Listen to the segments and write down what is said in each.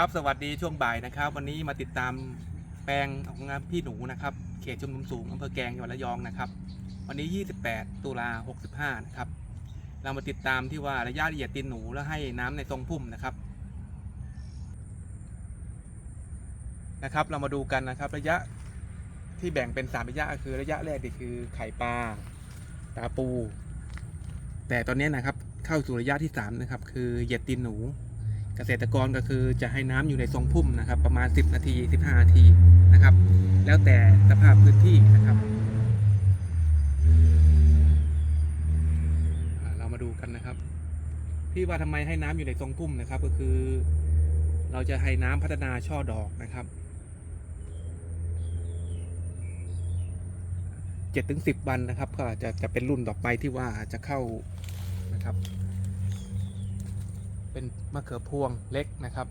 ครับสวัสดีช่วงบ่ายนะครับ วันนี้มาติดตามแปลงของงานพี่หนูนะครับ เขตชุมนุมสูงอำเภอแกงจังหวัดระยองนะครับ วันนี้ 28 ตุลา65 นะครับ เรามาติดตามที่ว่าระยะละเอียดตีนหนูแล้วให้น้ำในทรงพุ่มนะครับนะครับ เรามาดูกันนะครับ ระยะที่แบ่งเป็น 3 ระยะคือระยะแรกนี่คือไข่ปลาตาปู แต่ตอนนี้นะครับเข้าสู่ระยะที่3นะครับคือเหยียดตีนหนู เกษตรกรก็คือจะให้น้ำอยู่ในทรงพุ่มนะครับ ประมาณ 10 นาที 15 นาทีนะครับ แล้วแต่สภาพพื้นที่นะครับเรามาดูกันนะครับ ที่ว่าทำไมให้น้ำอยู่ในทรงพุ่มนะครับ ก็คือ เราจะให้น้ำพัฒนาช่อดอกนะครับเจ็ดถึงสิบวันนะครับ ก็จะจะเป็นรุ่นดอกไปที่ว่าจะเข้านะครับ เป็นมะเขือพวงเล็กนะครับ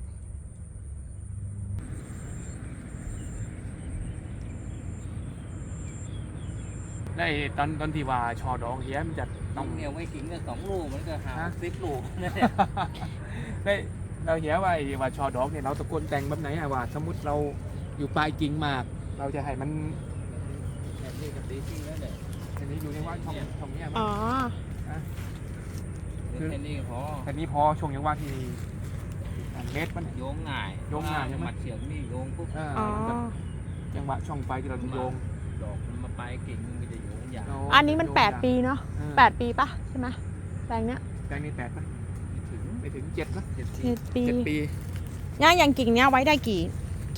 ได้ตอนตอนที่ว่าชอดอกเฮียมันจะต้ต้อองง เหนียวไม่ขิงก็สองลูกมันก็หาฮะสิบลูกได้เราเหียว่าไอ้ว่าชอดอกเนี่ยเราตะโกนแต่งแบบไหนอะว่า สมมติเราอยู่ปลายกิ่งหมาก เราจะให้มันแบบนี้กับตีทิ้งแล้วเนี่ยอันนี้อยู่ในว่าช่องช่องเนี้ยอ๋อ คือแค่นี้พอแต่นี้พอช่วงยังว่าที่อันเม็ดมัน โยงง่ายโยงง่ายใช่ไหม มัดเฉียงนี่โยงปุ๊บเอออ๋อ แบบจังหวะช่องไฟที่เราจะโยงดอกมันมาปลายกิ่งมันก็จะโยงยาวเราอันนี้มัน โยงแปดยาวปีเนาะเออแปดปีปะใช่ไหมแปลงเนี้ยแปลงนี้แปดปะถึงไม่ถึงเจ็ดนะเจ็ดสิเจ็บดปีเจ็ดปีย่าอย่างกิ่งเนี้ยไว้ได้กี่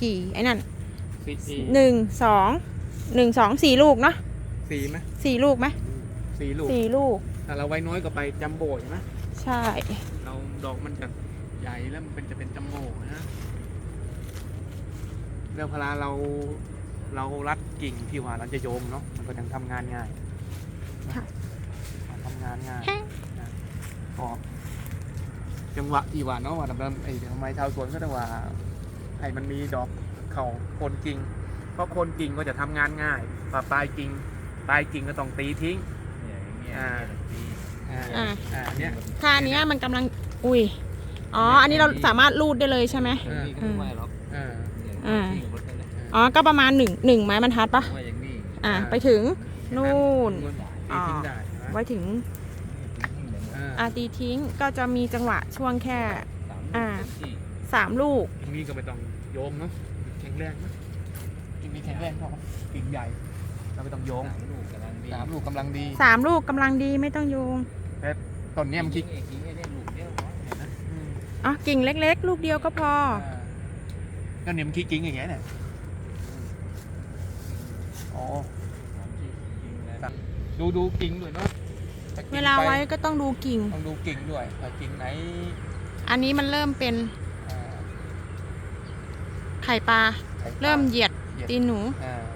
กี่ไอ้นั่นสี่สี่หนึ่งสองหนึ่งสองสี่ลูกเนาะสี่ไหมสี่ลูกไหมสี่ลูกสี่ลูก ถ้าเราไว้น้อยก็ไปจัมโบ้ใช่ไหมใช่ เราดอกมันจะใหญ่แล้วมันเป็นจะเป็นจัมโบ้นะแล้วพอเราเรารัดกิ่งที่ว่าเราจะโยงเนาะมันก็ยังทำงานง่ายทำงานง่ายนะก็จังหวะที่ว่าเนาะว่าดำเนินไอ้ทำไมชาวสวนก็ต้องว่าให้มันมีดอกเข่าโคนกิ่งเพราะโคนกิ่งก็จะทำงานง่ายปลายกิ่งปลายกิ่งก็ต้องตีทิ้งเนี่ย อย่างเงี้ยอ่าปีอ่าอ่าอ่าเนี่ยถ้าอันเนี้ยมันกำลัง อุ้ย อ๋อ อันนี้เราสามารถรูดได้เลยใช่ไหมอย่างนี้ก็ไม่ไหวหรอกอ่าเนี่ยอ่าทิ้งหมดเลยนะอ๋อ ก็ประมาณหนึ่งหนึ่งไม้บรรทัดปะว่าอย่างนี้อ่า ไปถึง นู่นตีทิ้งได้ใช่ไหมไว้ถึงทิ้งแบบนี้อ่าอาตีทิ้ง ก็จะมีจังหวะช่วงแค่สามอ่าที่สามลูกกิ่งนี้ก็ไม่ต้องโยงเนาะแข็งแรงนะกิ่งนี้แข็งแรงพอกิ่งใหญ่ เราไม่ต้องโยงสามลูกกำลังดีสามลูกกำลังดีสามลูกกำลังดีไม่ต้องโยงต้นเนี้ยมันคิดเองทิ้งไอ้เนี่ยลูกเดียวพออืมอ๋อกิ่งเล็ก ๆ ลูกเดียวก็พออ่าก็เนี่ยมันคิดกิ่งอย่างเงี้ยเนี่ยอ๋อสามที่ทิ้งแล้วดูดูกิ่งด้วยเนาะถ้กิ่งเวลาไว้ปก็ต้องดูกิ่ง ต้องดูกิ่งด้วยถ้ากิ่งไหนอันนี้มันเริ่มเป็นอ่าไข่ปลา ไข่ปลาเริ่มเหยียดเหยียดตีนหนู อ่า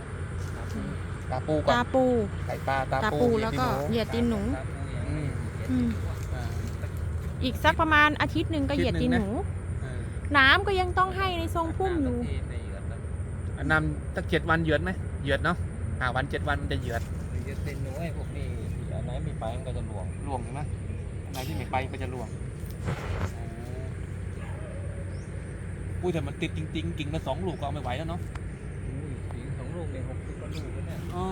ตาปูก่อนตาปู ไข่ปลาตาตาปูปูเหยียดแล้วก็ที่เหยียดตีนหนูสามลูกอย่างอืนี้มอืมอ่า อีกสักประมาณอาทิตย์หนึ่งก็เหยียดตีนหนูอ่าน้ำก็ยังต้องให้ในทรงพุ่มอยู่ อันนำตั้งเจ็ดวันเหยือดไหมเหยือดเนาะห้าวันเจ็ดวันมันจะเหยือดจะเต้นหนูไอ้พวกนี้อันไหนมีไปมันก็จะหลวงหลวงใช่ไหมอันไหนที่ไม่ไปก็จะหลวงอุ้ยแต่มันติดจริงๆกิ่งละสองลูกก็เอาไม่ไหวแล้วเนาะ อ๋อ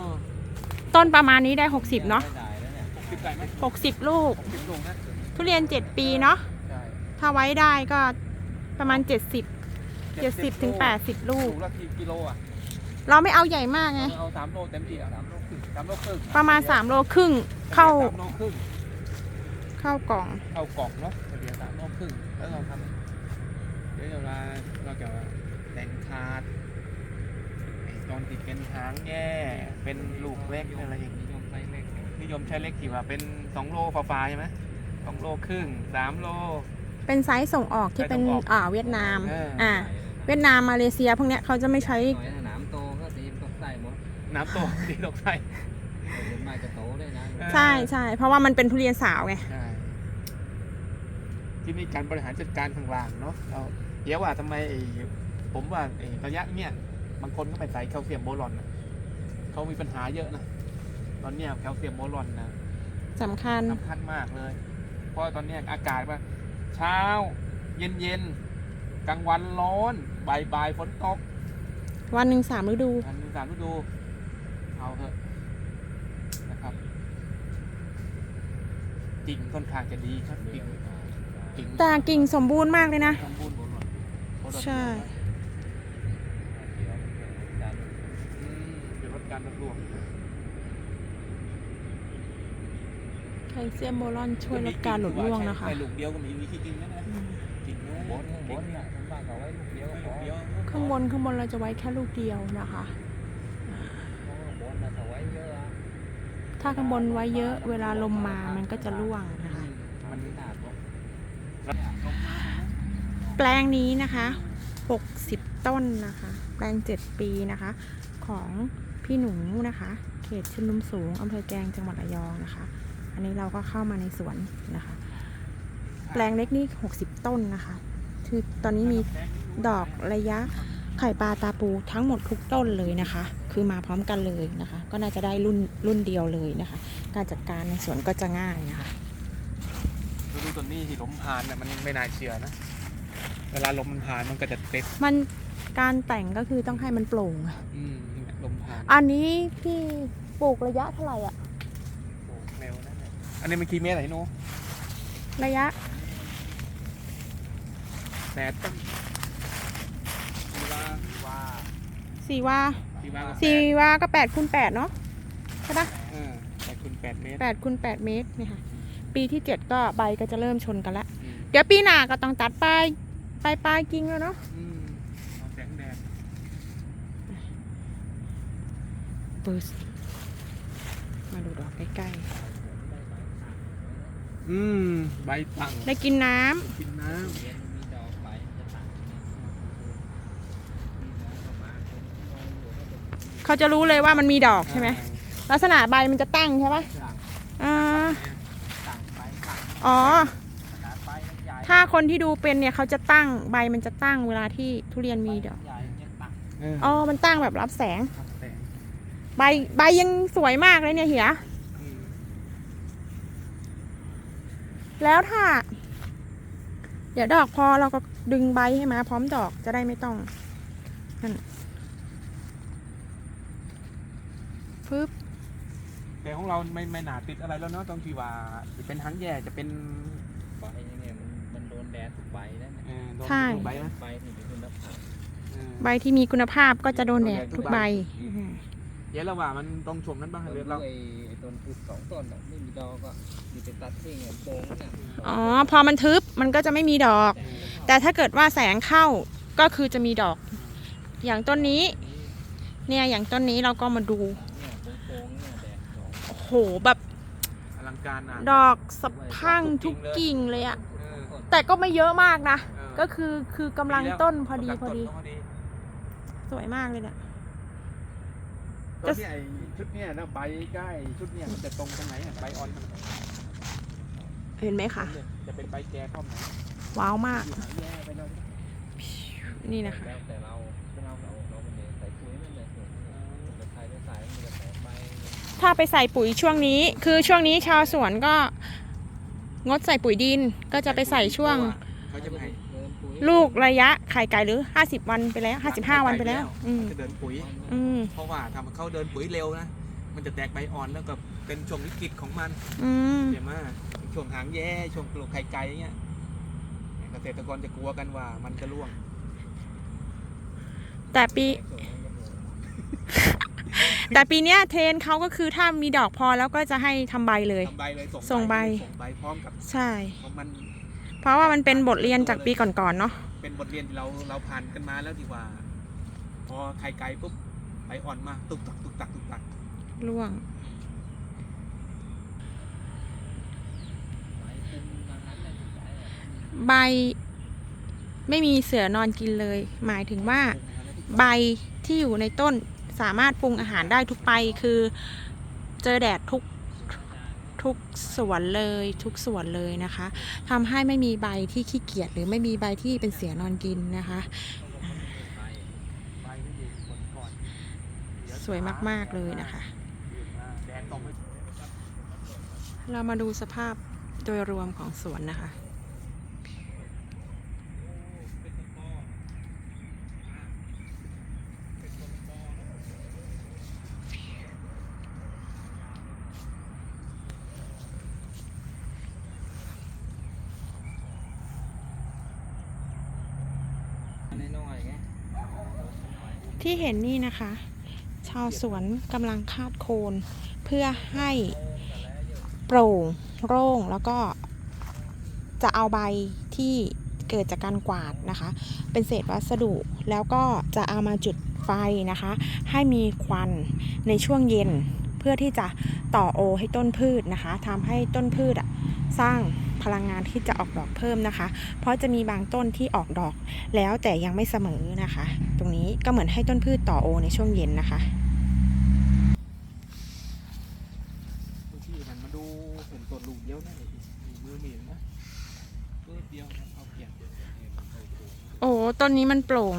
ต้นประมาณนี้ได้ 60 เนาะได้แล้วเนี่ยหกสิบได้ไหม60 ลูกหกสิบลูกนะทุเรียน 7 ปีเนาะใช่ถ้าไว้ได้ก็ประมาณ 70 70ถึง80 ลูลูกกละกี่กิโลอะเราไม่เอาใหญ่มากไง เอาสามโลเต็มที่อะสามโลครึ่งสามโลครึ่งประมาณ 3 โลครึ่งเข้าสามโลครึ่งเข้ากล่อง เข้ากล่องเนาะเฉลี่ยสามโลครึ่งแล้วเราทำเดี๋ยวเวลาเราจะแต่งคาด ไอ้ตอนที่เป็นหางแย่เป็นลูกเล็กอะไรอย่างนี้นิยมไซส์เล็กเนี่ยนิยมใช้เล็กกี่ว่าเป็นสองโลฟ้าๆใช่ไหมสองโลครึ่งสามโล เป็นไซส์ส่งออกที่เป็นไซส์ส่งออกอ่าเวียดนามเอออ่าเวียดนามมาเลเซียพวกเนี้ยเขาจะไม่ใช้หน่อยสนามโตก็ตีนตกใส่หมดน้ำโตดีดอกไส้แต่เดี๋ยวไม่จะโตได้นะเออใช่ใช่เพราะว่ามันเป็นทุเรียนสาวไงใช่ที่มีการบริหารจัดการข้างล่างเนาะเราเดี๋ยวว่าทำไมไอ้ผมว่าไอ้ระยะเนี้ย บางคนก็ไปใส่แคลเซียมโบรอนน่ะเขามีปัญหาเยอะนะตอนเนี้ยแคลเซียมโบรอนนะสำคัญ สำคัญมากเลย เพราะตอนเนี้ยอากาศว่า เช้า เย็นเย็นๆกลางวันร้อนบ่ายบ่ายฝนตกวันหนึ่งสามฤดูอันนี้สามฤดูเอาเถอะนะครับกิ่งค่อนข้างจะดีครับกิ่งกิ่งแต่กิ่งสมบูรณ์มากเลยนะ สมบูรณ์หมดเลยโคตรใช่ อืม เป็นรถการรถรวมแคลเซียมโบรอนช่วยลดการหลุดร่วงนะคะใช่ลูกเดียวก็มีวิธีจริงนะนะอืมกิ่งนู้นบนบนน่ะผมว่าเขาไว้ลูกเดียวก็พลูอกเดียวข้างบนข้างบนเราจะไว้แค่ลูกเดียวนะคะเพราะว่าบนน่ะเขาไว้เยอะอะถ้าข้างบนไว้เยอะ เวลาลมมามันก็จะร่วงนะคะมันไม่น่าหรอกแปลงนี้นะคะ 60 ต้นนะคะ แปลง 7 ปีนะคะของ พี่หนูนะคะ เขตชุมนุมสูงอำเภอแกลงจังหวัดระยองนะคะ อันนี้เราก็เข้ามาในสวนนะคะ แปลงเล็กนี่60 ต้นนะคะคือตอนนี้มีดอกระยะไข่ปลาตาปูทั้งหมดทุกต้นเลยนะคะ คือมาพร้อมกันเลยนะคะ ก็น่าจะได้รุ่นรุ่นเดียวเลยนะคะ การจัดการในสวนก็จะง่ายนะคะดูดูต้นนี้ที่ลมผ่านเนี่ยมันไม่น่าเชื่อนะ เวลาลมมันผ่านมันก็จะเต็ดมันการแต่งก็คือต้องให้มันโปร่งอะอืมนี่แห ละลมผ่านอันนี้พี่ปลูกระยะเท่าไหร่อะโอ้แนวนั่นแหละอันนี้มันกี่เมตรไหนโน้ระยะแปดต้นสี่ว่าว่าสี่ว่าสี่ว่าก็แปดสี่ว่าก็แปดคูณแปดเนาะใช่ปะเออแปดคูณแปดเมตรแปดคูณแปดเมตรเนี่ยค่ะ ปีที่เจ็ดก็ใบก็จะเริ่มชนกันละ อืมเดี๋ยวปีหน้าก็ต้องตัดปลายปลายปลายกิ่งแล้วเนาะ อืมเอาแสงแดด ปึ๊สมาดูดอกใกล้อืม ใบตังๆได้กินน้ำกินน้เรียนมีดอกใบจะตัดมีน้องเข้ามาผมมองอยู่ก็จะเขาจะรู้เลยว่ามันมีดอกำใช่ไหมอ่าลักษณะใบมันจะตั้งใช่ปะต่างอ่า ต่างไปต่างอ๋อ ขนาดใบมันใหญ่ถ้าคนที่ดูเป็นเนี่ยเขาจะตั้งใบมันจะตั้งเวลาที่ทุเรียนมีดอก ใหญ่เนี่ยต่างเอออ๋อ มันตั้งแบบรับแสง ครับแสง ใบใบยังสวยมากเลยเนี่ยเหียอืมแล้วถ้า เดี๋ยวดอกพอเราก็ดึงใบให้มาพร้อมดอกจะได้ไม่ต้องนั่นปึ๊บแต่ของเราไม่ไม่หนาติดอะไรแล้วเนาะตรงที่ว่าจะเป็นหางแย่จะเป็นใบเนี่ยมันมันโดนแดดทุกใบแล้วเนี่ยเออโดนใช่ ทุกใบนะใบนี่เป็นคุณภาพเออใบที่มีคุณภาพก็จะโดนแดดทุกใบ เดี๋ยวเราว่ามันตรงชมนั้นบ้างเราเดี๋ยวเราเราไอ้ไอ้ต้นคือสองต้นน่ะไม่มีดอกก็มีแต่ตัดทิ้งเนี่ยโป่งเนี่ยอ๋อ พอมันทึบมันก็จะไม่มีดอก แต่ถ้าเกิดว่าแสงเข้าก็คือจะมีดอก อย่างต้นนี้ เนี่ยอย่างต้นนี้เราก็มาดูเนี่ยโป่งๆเนี่ยแดดดอกโอ้โหแบบอลังการนะดอกสะพรั่งทุกกิ่งเลยอะเออแต่ก็ไม่เยอะมากนะ เออก็คือคือกำลังต้นพอดีพอดีต้นพอดีสวยมากเลยเนี่ย ต้นที่ไอชุดเนี้ยนะใบใกล้ชุดเนี้ยมันจะตรงตรงไหนอะใบอ่อนมันเห็นไหมคะจะเป็นใบแก่ท่อมไหนว้าวมากอยู่หางแย่ไปเลยนี่นะคะ แล้วแต่เราเราเราเราเป็นเด็กใส่ปุ๋ยนั่นแหละจะใส่ไม่ใส่มันจะแตกไปถ้าไปใส่ปุ๋ยช่วงนี้ คือช่วงนี้ชาวสวนก็ งดใส่ปุ๋ยดินก็จะไปใส่ช่วง เขาจะไม่ให้เดินปุ๋ย ลูกระยะไข่ไก่หรือ 50 วันไปแล้ว 55 วันไปแล้ว อืมจะเดินปุ๋ย อืมเพราะว่าทำเขาเดินปุ๋ยเร็วนะ มันจะแตกใบอ่อนแล้วก็เป็นช่วงวิกฤตของมันอืมเดี๋ยวมาช่วงหางแย่ช่วงปลูกไข่ไก่เงี้ยเกษตรกรจะกลัวกันว่ามันจะร่วง แต่ปี แต่ปีเนี้ยเทรนเขาก็คือถ้ามีดอกพอแล้วก็จะให้ทำใบเลย ทำใบเลยส่งใบ ส่งใบพร้อมกับใช่ ของมัน เพราะว่ามันเป็นบทเรียนจากปีก่อนๆเนาะเป็นบทเรียนที่เราเราผ่านกันมาแล้วดีกว่า พอไข่ไก่ปุ๊บใบอ่อนมาตุกตักตุกตักตุกตักร่วงใบ ไม่มีเสือนอนกินเลย หมายถึงว่าใบที่อยู่ในต้นสามารถปรุงอาหารได้ทุกใบคือเจอแดดทุก ทุกสวนเลยทุกสวนเลยนะคะทำให้ไม่มีใบที่ขี้เกียจหรือไม่มีใบที่เป็นเสียนอนกินนะคะใบที่อยู่บนก่อนสวยมาก ๆ เลยนะคะ เรามาดูสภาพโดยรวมของสวนนะคะ ที่เห็นนี่นะคะ ชาวสวนกำลังคาดโคนเพื่อให้โปร่งโล่งแล้วก็จะเอาใบที่เกิดจากการกวาดนะคะ เป็นเศษวัสดุแล้วก็จะเอามาจุดไฟนะคะ ให้มีควันในช่วงเย็นเพื่อที่จะต่อโอให้ต้นพืชนะคะทำให้ต้นพืชอะสร้าง พลังงานที่จะออกดอกเพิ่มนะคะ เพราะจะมีบางต้นที่ออกดอกแล้วแต่ยังไม่เสมอนะคะ ตรงนี้ก็เหมือนให้ต้นพืชต่อโอในช่วงเย็นนะคะดูที่มันมาดูเห็นตัวลูกเดียวนะมีมือมีนะมือเดียวนะเอาเกี่ยงโอ้ต้นนี้มันโปร่ง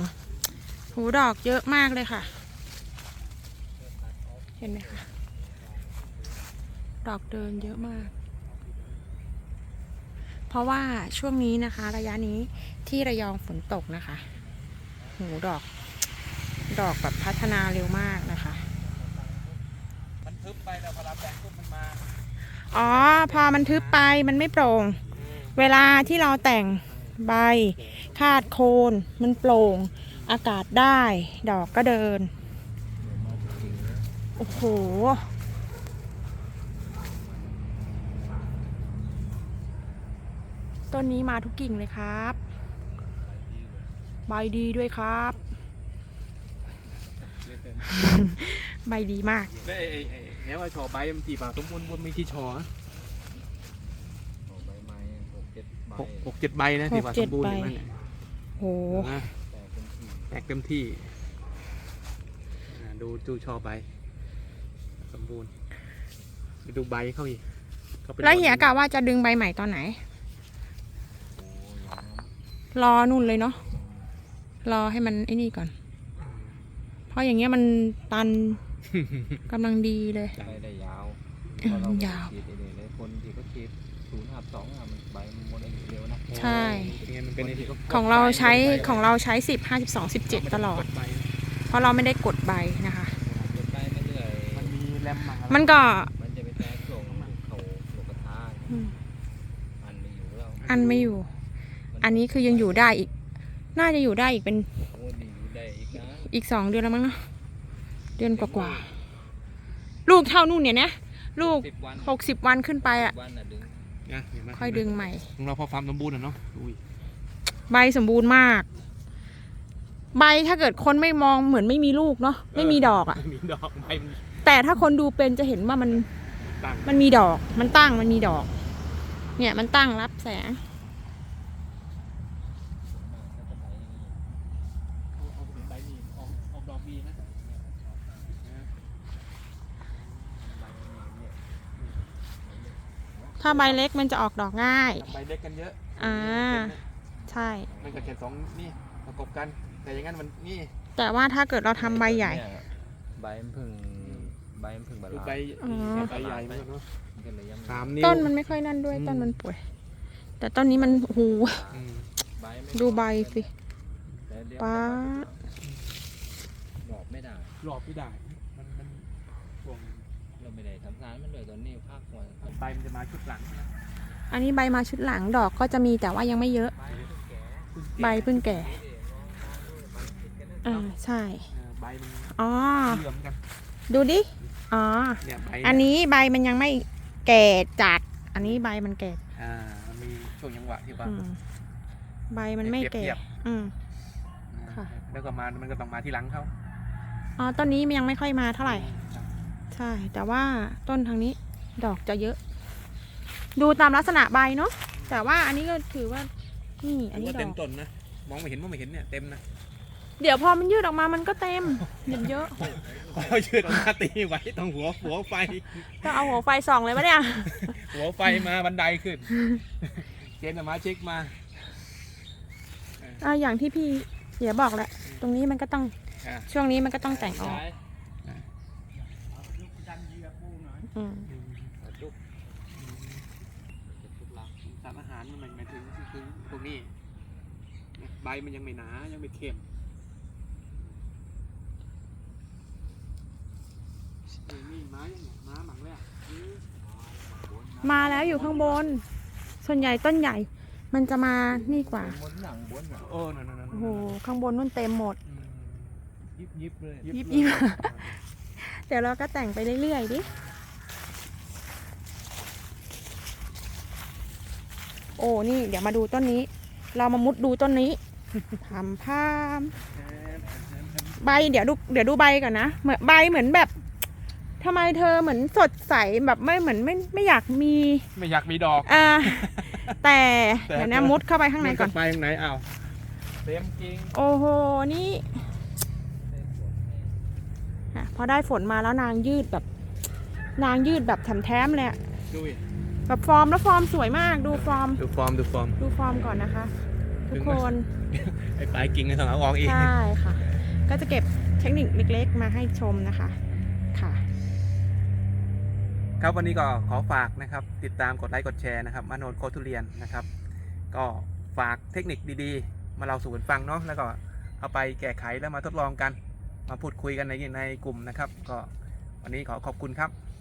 หูดอกเยอะมากเลยค่ะ เห็นไหมคะ ดอกเดินเยอะมาก เพราะว่าช่วงนี้นะคะ ระยะนี้ที่ระยองฝนตกนะคะหูดอก ดอกแบบพัฒนาเร็วมากนะคะ มันทึบไปแล้วพอรับแดงปุ๊บมันมา อ๋อ พอมันทึบไปมันไม่โปร่ง เวลาที่เราแต่งใบ คาดโคน มันโปร่ง อากาศได้ ดอกก็เดิน โอ้โห ต้นนี้มาทุกกิ่งเลยครับ ใบดีด้วยครับ ใบดีมากแล้วไอ้ไอ้ไอ้แง่ว่าชอใบมันจีบอะสมบูรณ์บนไม่ที่ชอนะเอาใบไม้หกเจ็ดใบหกหกเจ็ดใบนะหกที่ว่าเจ็สดมบูรณ์ใบอยู่นั่นน่ะโหนะแต่เป็นที่แตกเต็มที่อ่าดูดูชอใบ สมบูรณ์ไปดูใบเข้าอีกขาไปแล้วเหียกะว่าจะดึงใบใหม่ตอนไหน โอ้ยอย่างนั้น รอนู่นเลยเนาะรอให้มันไอ้นี่ก่อน เพราะอย่างเงี้ยมันตันกำลังดีเลยไปได้ยาวอืมเพระเรยาวฉีดเองเลยคนที่เขาฉีดศูนย์หับสองอะมันใบมันหมดอายุเร็วนะใช่ เป็นไงมันเป็นไอ้ที่ของเราใช้ของเราใช้สิบห้าสิบสองสิบเจ็ดตลอดใบเพราะเราไม่ได้กดใบนะคะเก็บใบไม่เรื่อยมันมีแรมมามันก็มันจะไปแทรกส่งเขาโลกกระทาอืมอันไม่อยู่แล้วอันไม่อยู่ อันนี้คือยังอยู่ได้อีก น่าจะอยู่ได้อีกเป็นโอ้ยนี่อยู่ได้อีกนะอีกสองเดือนแล้วมั้งเนาะเดือนกว่าๆลูกเท่านู่นเนี่ยนะลูกสิบวันหกสิบวันขึ้นไปอะวันน่ะดึงนะเห็นไหมค่อยดึงใหม่ของเราพอฟาร์มสมบูรณ์อะเนาะอุ้ยใบสมบูรณ์มาก ใบถ้าเกิดคนไม่มองเหมือนไม่มีลูกเนาะไม่มีดอกอะ่ะมีดอกใบมันแต่ถ้าคนดูเป็นจะเห็นว่ามันตั้งมันมีดอก มันตั้งมันมีดอก เนี่ยมันตั้งรับแสง เอาเอาไปใบนี่อ อกออกดอกดีนะถ้าใบเล็กมันจะออกดอกง่าย ใบเล็กกันเยอะอ่า ใช่ มันก็แค่สองนี่ประกบกัน แต่อย่างนั้นมันนี่ แต่ว่าถ้าเกิดเราทำใบใหญ่เนี่ยใบมันเพึ่งใบมันเพึ่งบาคือลาใบอ๋อใบใหญ่เหมือนกันเนาะมันก็เลยยังสามนิ้วต้นมันไม่ค่อยนั่นด้วยอืมต้นมันป่วย แต่ต้นนี้มันโอ้โหอืมใบไม่ดูใบสิแต่เดี๋ยวป๊าด หลอกไม่ได้ หลอกไม่ได้ มันมันห่วงเราไม่ได้ทำสารมันเลยตอนนี้ภาคหัวใบมันจะมาชุดหลังนะอันนี้ใบมาชุดหลังดอกก็จะมีแต่ว่ายังไม่เยอะ ใบเพิ่งแก่อ่าใช่เออใบมันอ๋อเหลื่อมกันดูดิ อ๋อ เนี่ยใบอันนี้ใบมันยังไม่แก่จัด อันนี้ใบมันแก่ อ่ามันมีช่วงจังหวะที่ว่าอืมใบมันไม่เปรีแก่ยบเทียบอืม ค่ะ แล้วก็มา มันก็ต้องมาที่หลังเขา อ๋อต้นนี้มันยังไม่ค่อยมาเท่าไหร่ครับใช่ แต่ว่าต้นทางนี้ดอกจะเยอะ ดูตามลักษณะใบเนาะ แต่ว่าอันนี้ก็ถือว่า นี่ อันนี้ถืว่าดเต็อมกต้นนะ มองไม่เห็นมองไม่เห็นเนี่ยเต็มนะเดี๋ยวพอมันยืดออกมา มันก็เต็มเดี๋ยวเยอะพอยืดออกมาตีไว้ตรงหัวหัวไฟ ต้องเอาหัวไฟส่องเลยปะเนี่ย หัวไฟมาบันไดขึ้น เจนมาเช็คมาอ่าอย่างที่พี่เดี๋ยวบอกแหละ ตรงนี้มันก็ต้อง อ่าช่วงนี้มันก็ต้องแต่งออกอืมจุกสารอาหารมันหมายถึงคือตรงนี้ ใบมันยังไม่หนา ยังไม่เค็มนี่ม้ายังไงม้าหมังเลยอะมาแล้วอยู่ข้างบน ส่วนใหญ่ต้นใหญ่ มันจะมานี่กว่าบนหนังบนหนังโอ้นั่นนั่นนั่นโอ้โห ข้างบนนู่นเต็มหมดอืม ยิบยิบเลยยิบยิบเดี๋ยวเราก็แต่งไปเรื่อยๆดิ โอ้ นี่ เดี๋ยวมาดูต้นนี้ เรามามุดดูต้นนี้ทำพามใบเดี๋ยวดูเดี๋ยวดูใบก่อนนะเหมือนใบเหมือนแบบทำไมเธอเหมือนสดใสแบบไม่เหมือนไม่ไม่อยากมี ไม่อยากมีดอกอ่าแต่แต่เดี๋ยวนะมุดเข้าไปข้างในก่อนมัไปข้างในอ้าวเต็มจริงโอ้โหนี่ อะพอได้ฝนมาแล้วนางยืดแบบ นางยืดแบบแถมๆเลยอะดูดิแบบฟอร์มแล้วฟอร์มสวยมากดูฟอร์ม ดูฟอร์มดูฟอร์ม ดูฟอร์มก่อนนะคะ ทุกคนไอ้ปลายกิ่งในสองเอาออกอีก ใช่ค่ะ ก็จะเก็บเทคนิคเล็กๆ มาให้ชมนะคะค่ะ ครับวันนี้ก็ขอฝากนะครับ ติดตามกดไลค์กดแชร์นะครับมาโนดโคทุเรียนนะครับ ก็ฝากเทคนิคดีๆ มาเราสู่กันฟังเนาะแล้วก็เอาไปแก้ไขแล้วมาทดลองกัน มาพูดคุยกันในในกลุ่มนะครับ ก็วันนี้ขอขอบคุณครับ